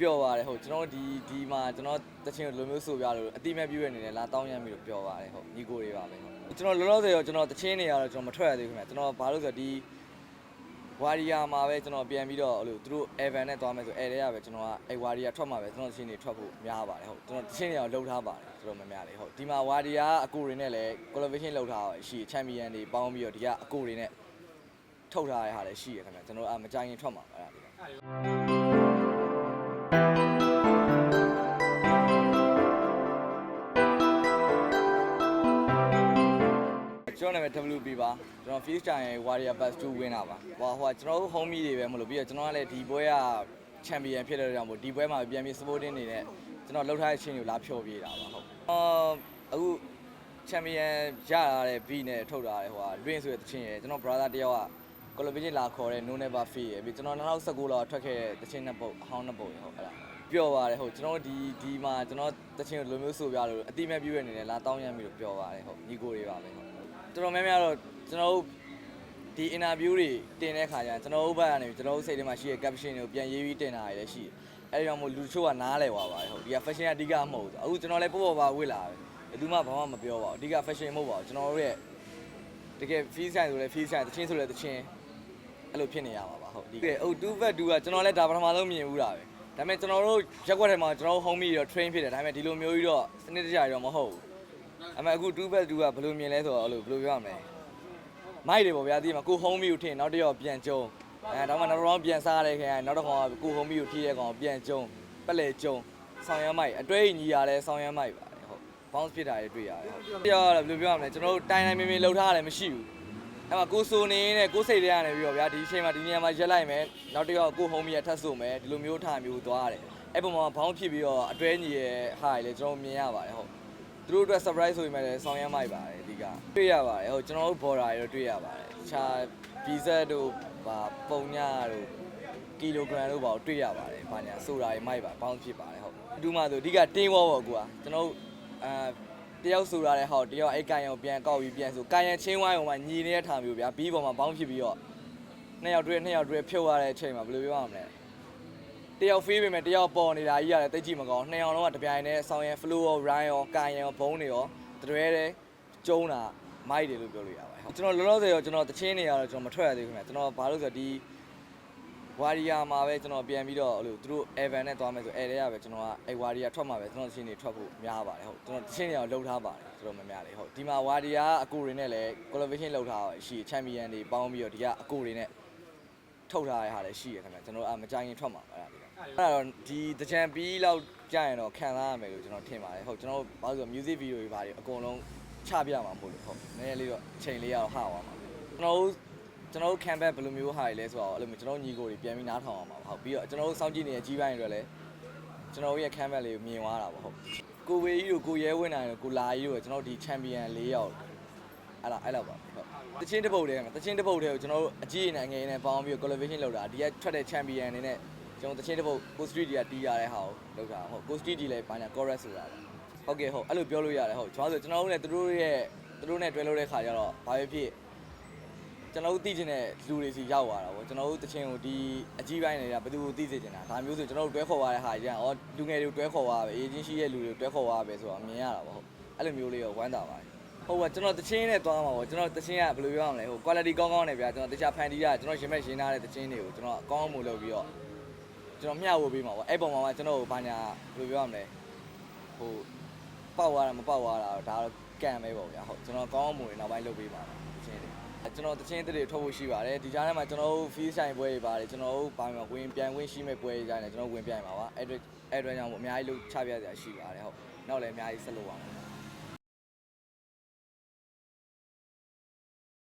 ပျော်ပါတယ်ဟုတ်ကျွန်တော်ဒီဒီမှာကျွန်တော်တချင်းလိုမျိုးဆိုပြလို့အတိမဲ့ပြည့်ရနေတယ်လာတောင်းရမ်းပြီးတော့ပျော်ပါတယ်ဟုတ်ညီကိုတွေပါပဲဟုတ်ကျွန်တော်လောလောဆယ်ရောကျွန်တော်တချင်းနေရတော့ကျွန်တော်မထွက်ရသေးဘူးခင်ဗျကျွန်တော်ဘာလို့ဆိုတော့ဒီဝါရီယာမှာပဲကျွန်တော်ပြန်ပြီးတော့အဲ့လိုသူတို့ Evan နဲ့သွားမယ်ဆိုအဲတည်းကပဲကျွန်တော်ကအဲဝါရီယာထွက်မှာပဲကျွန်တော်တချင်းတွေထွက်ဖို့များပါတယ်ဟုတ်ကျွန်တော်တချင်းတွေအောင်လှုပ်ထားပါတယ်ကျွန်တော်မများလေဟုတ်ဒီမှာဝါရီယာအကူတွေနဲ့လည်း collaboration လှုပ်ထားရှိ champion တွေပေါင်းပြီးတော့ဒီကအကူတွေနဲ့ထုတ်ထားတဲ့ဟာလည်းရှိရခင်ဗျကျွန်တော်အမကြိုင်ရင်ထွက်မှာအဲ့ဒါလေး ကျွန်တော်နာမည် WB ပါကျွန်တော် Fuse Giant ရဲ့ Warrior Bus 2 winner ပါဟိုဟိုကျွန်တော်တို့ homie တွေပဲမလို့ပြီးတော့ကျွန်တော်ကလည်းဒီပွဲက champion ဖြစ်တဲ့ကြောင့်မို့ဒီပွဲမှာပြန်ပြီး supporting နေတဲ့ကျွန်တော်လှုပ်ထားတဲ့ချင်းကိုလာဖြောပြတာပါဟုတ်အော်အခု champion ရလာတဲ့ B နဲ့ထုတ်ထားတဲ့ဟိုဟာ Dream ဆိုတဲ့တချင်းရယ်ကျွန်တော် brother တယောက်က collaboration လာခေါ်တဲ့ No Never Feel ရယ်ပြီးကျွန်တော်2019လောက်ထွက်ခဲ့တဲ့တချင်းနှစ်ပုတ်အဟောင်းနှစ်ပုတ်ရယ်ဟုတ်အဲ့ဒါပျော်ပါတယ်ဟုတ်ကျွန်တော်ဒီဒီမှာကျွန်တော်တချင်းလိုမျိုးဆိုပြလို့အတိမဲ့ပြည့်ရနေတယ်လာတောင်းရမ်းပြီးတော့ပျော်ပါတယ်ဟုတ်ညီကိုတွေပါပဲဟုတ် တော်တော်များများတော့ကျွန်တော်တို့ဒီ interview တွေတင်တဲ့ခါကျရင်ကျွန်တော်တို့ဘက်ကနေကျွန်တော်တို့စိတ်ထဲမှာရှိတဲ့ caption တွေကိုပြန်ရေးပြီးတင်တာရလည်းရှိတယ်။အဲဒီတော့မို့လူချို့ကနားလဲသွားပါတယ်ဟုတ်ဒီက fashion ကအဓိကမဟုတ်ဘူး။အခုကျွန်တော်လည်းပေါ့ပေါ့ပါဝစ်လာပဲ။ဘယ်သူမှဘာမှမပြောပါဘူး။အဓိက fashion မဟုတ်ပါဘူး။ကျွန်တော်တို့ရဲ့တကယ် feel sign ဆိုလဲ feel sign တချင်းဆိုလဲတချင်းအဲ့လိုဖြစ်နေရပါပါဟုတ်ဒီကဲဟုတ်2 back 2ကကျွန်တော်လည်းဒါပထမဆုံးမြင်ဘူးတာပဲ။ဒါပေမဲ့ကျွန်တော်တို့ရက်ွက်ထဲမှာကျွန်တော်တို့ homie တွေတော့ train ဖြစ်တယ်ဒါပေမဲ့ဒီလိုမျိုးကြီးတော့စနစ်တကျတော့မဟုတ်ဘူး။ အမေအခု2 back 2ကဘယ်လိုမြင်လဲဆိုတော့အဲ့လိုဘယ်လိုပြောရမလဲ။မိုက်တယ်ပေါ့ဗျာဒီမှာကိုဟုံးမီကိုထင်နောက်တစ်ယောက်ပြန်ကျုံအဲတော့မှနောက်တော့ပြန်စားရဲခင်နောက်တစ်ခေါက်ကကိုဟုံးမီကိုထိရဲကောင်ပြန်ကျုံပက်လေကျုံဆောင်းရမ်းမိုက်အတွဲညီရလဲဆောင်းရမ်းမိုက်ပါတယ်ဟုတ် bounce ဖြစ်တာတွေတွေ့ရတယ်ဟုတ်ပြောရဘယ်လိုပြောရမလဲကျွန်တော်တို့တိုင်းတိုင်းမင်းမင်းလှုပ်ထားရတယ်မရှိဘူးအဲ့မှာကိုဆိုနေနဲ့ကိုစိတ်တွေကနေပြီးတော့ဗျာဒီအချိန်မှာဒီနေရာမှာရက်လိုက်မယ်နောက်တစ်ယောက်ကိုဟုံးမီကထပ်ဆိုမယ်ဒီလိုမျိုးထားမျိုးသွားရတယ်အဲ့ပုံမှာဘောင်းဖြစ်ပြီးတော့အတွဲညီရဲ့ဟာတွေလည်းကျွန်တော်မြင်ရပါတယ်ဟုတ် သူတို့အတွက် surprise ဆိုပေမဲ့လည်းဆောင်းရမ်းမိုက်ပါတယ်အဓိကတွေ့ရပါတယ်ဟုတ်ကျွန်တော်တို့ border တွေတော့တွေ့ရပါတယ်တခြား visa တို့ဗာပုံညတို့ kilogram တို့ဘာကိုတွေ့ရပါတယ်ဘာညာဆိုတာတွေမိုက်ပါပေါင်းဖြစ်ပါတယ်ဟုတ်အတူမှဆိုအဓိကတင်းဝေါပေါ့ကွာကျွန်တော်တို့အာတယောက်ဆိုတာတဲ့ဟောက်တယောက်အဲ့ကန်ရုံပြန်ကောက်ပြီးပြန်ဆိုကန်ရချင်းဝိုင်းအောင်မှညီနေတဲ့ထားမျိုးဗျာဘီးပေါ်မှာပေါင်းဖြစ်ပြီးတော့နှစ်ယောက်တွေ့နှစ်ယောက်တွေ့ဖြုတ်ရတဲ့အချိန်မှာဘယ်လိုပြောရမလဲ တယောက်ဖေးပေမဲ့တယောက်ပေါ်နေတာကြီးရတယ်တိတ်ကြည့်မကောင်းနှစ်ယောက်လုံးကတပြိုင်တည်းဆောင်းရန် flow ရော run ရောကာယံရောဘုံတွေရောတရွဲတဲ့ကျုံးတာမိုက်တယ်လို့ပြောလို့ရပါတယ်ဟုတ်ကျွန်တော်လောလောဆယ်ရောကျွန်တော်တချင်းနေရတော့ကျွန်တော်မထွက်ရသေးဘူးခင်ဗျကျွန်တော်ဘာလို့ဆိုတော့ဒီဝါရီယာမှာပဲကျွန်တော်ပြန်ပြီးတော့အဲ့လိုသူတို့ Evan နဲ့သွားမယ်ဆိုအဲတည်းကပဲကျွန်တော်ကအဲဝါရီယာထွက်မှာပဲကျွန်တော်တချင်းတွေထွက်ဖို့များပါတယ်ဟုတ်ကျွန်တော်တချင်းတွေအောင်လှုပ်ထားပါတယ်ကျွန်တော်မများလေဟုတ်ဒီမှာဝါရီယာအကူတွေနဲ့လည်း collaboration လှုပ်ထားရှိ champion တွေပေါင်းပြီးတော့ဒီကအကူတွေနဲ့ထုတ်ထားတဲ့ဟာလည်းရှိရခင်ဗျကျွန်တော်အမကြိုင်ရင်ထွက်မှာအဲ့ဒါ လေးအဲ့တော့ဒီတကြံပြီးလောက်ကြာရင်တော့ခံစားရမယ်လို့ကျွန်တော်ထင်ပါတယ်ဟုတ်ကျွန်တော်ဘာလို့ဆို music video တွေပါတယ်အကုန်လုံးချပြမှာမဟုတ်လို့ဟုတ်နည်းနည်းလေးတော့အချိန်လေးရတော့ဟာသွားမှာကျွန်တော်တို့ကျွန်တော်တို့ campaign ဘယ်လိုမျိုးဟာတွေလဲဆိုတော့အဲ့လိုမျိုးကျွန်တော်ညီကိုတွေပြန်ပြီးနားထောင်အောင်ပါဟုတ်ပြီးတော့ကျွန်တော်တို့စောင့်ကြည့်နေတဲ့ကြီးပိုင်းတွေလည်းကျွန်တော်တို့ရဲ့ campaign လေးကိုမြင်သွားတာပေါ့ဟုတ်ကိုဝေကြီးတို့ကိုရဲဝင်းနိုင်တို့ကိုလာကြီးတို့ကျွန်တော်တို့ဒီ champion ၄ယောက်အဲ့လားအဲ့လောက်ပါဟုတ်တချင်းတစ်ပုတ်တည်းမှာတချင်းတစ်ပုတ်တည်းကိုကျွန်တော်တို့အကြီးအငယ်ငယ်နဲ့ပေါင်းပြီး collaboration လုပ်တာဒီကထွက်တဲ့ champion အနေနဲ့ ကျွန်တော်တချင်းတစ်ပုတ် Go Street တွေကတီးရတဲ့ဟာကိုလောက်တာဟုတ် Go Street တွေလည်းဘာညာ chorus ဆိုတာပါဟုတ်ကဲ့ဟုတ်အဲ့လိုပြောလို့ရတယ်ဟုတ်ကျွန်တော်ဆိုကျွန်တော်တို့နဲ့သူတို့ရဲ့သူတို့နဲ့တွဲလို့တဲ့ခါကျတော့ဘာပဲဖြစ်ကျွန်တော်တို့သိချင်တဲ့လူတွေစီရောက်သွားတာပေါ့ကျွန်တော်တို့တချင်းကိုဒီအကြီးပိုင်းတွေကဘယ်သူကိုသိစေချင်တာဒါမျိုးဆိုကျွန်တော်တို့တွဲခေါ်ရတဲ့ဟာကြီးကအော်လူငယ်တွေကိုတွဲခေါ်ရပဲအေဂျင်စီရဲ့လူတွေကိုတွဲခေါ်ရပဲဆိုတော့မြင်ရတာပေါ့ဟုတ်အဲ့လိုမျိုးလေးတော့ဝမ်းသာပါတယ်ဟုတ်ပါကျွန်တော်တချင်းနဲ့သွားမှာပေါ့ကျွန်တော်တချင်းကဘယ်လိုပြောရမလဲဟို quality ကောင်းကောင်းနဲ့ဗျာကျွန်တော်တခြားဖန်တီးရကျွန်တော်ရင်မဲ့ရှင်းထားတဲ့တချင်းတွေကိုကျွန်တော်အကောင်းမှုလုပ်ပြီးတော့ ကျွန်တော်မျှဝေပေးမှာပေါ့အဲ့ပုံမှာမှကျွန်တော်ကိုဘာညာဘယ်လိုပြောရမလဲဟိုပောက်သွားတာမပောက်သွားတာတော့ဒါတော့ကံပဲပေါ့ဗျာဟုတ်ကျွန်တော်ကောင်းမှုတွေနောက်ပိုင်းလုပ်ပေးပါမယ်တချင်းတွေအဲ့ကျွန်တော်တချင်းတွေထုတ်ဖို့ရှိပါတယ်ဒီကြားထဲမှာကျွန်တော်တို့ feel sign ပွဲတွေပါတယ်ကျွန်တော်တို့ဘာမှဝင်ပြန်ဝင်ရှိမဲ့ပွဲတွေကြားနေကျွန်တော်ဝင်ပြိုင်ပါပါအဲ့အတွက်အဲ့အတွက်ကြောင့်အများကြီးလှုပ်ချပြစရာရှိပါတယ်ဟုတ်နောက်လည်းအများကြီးဆက်လုပ်ပါမယ်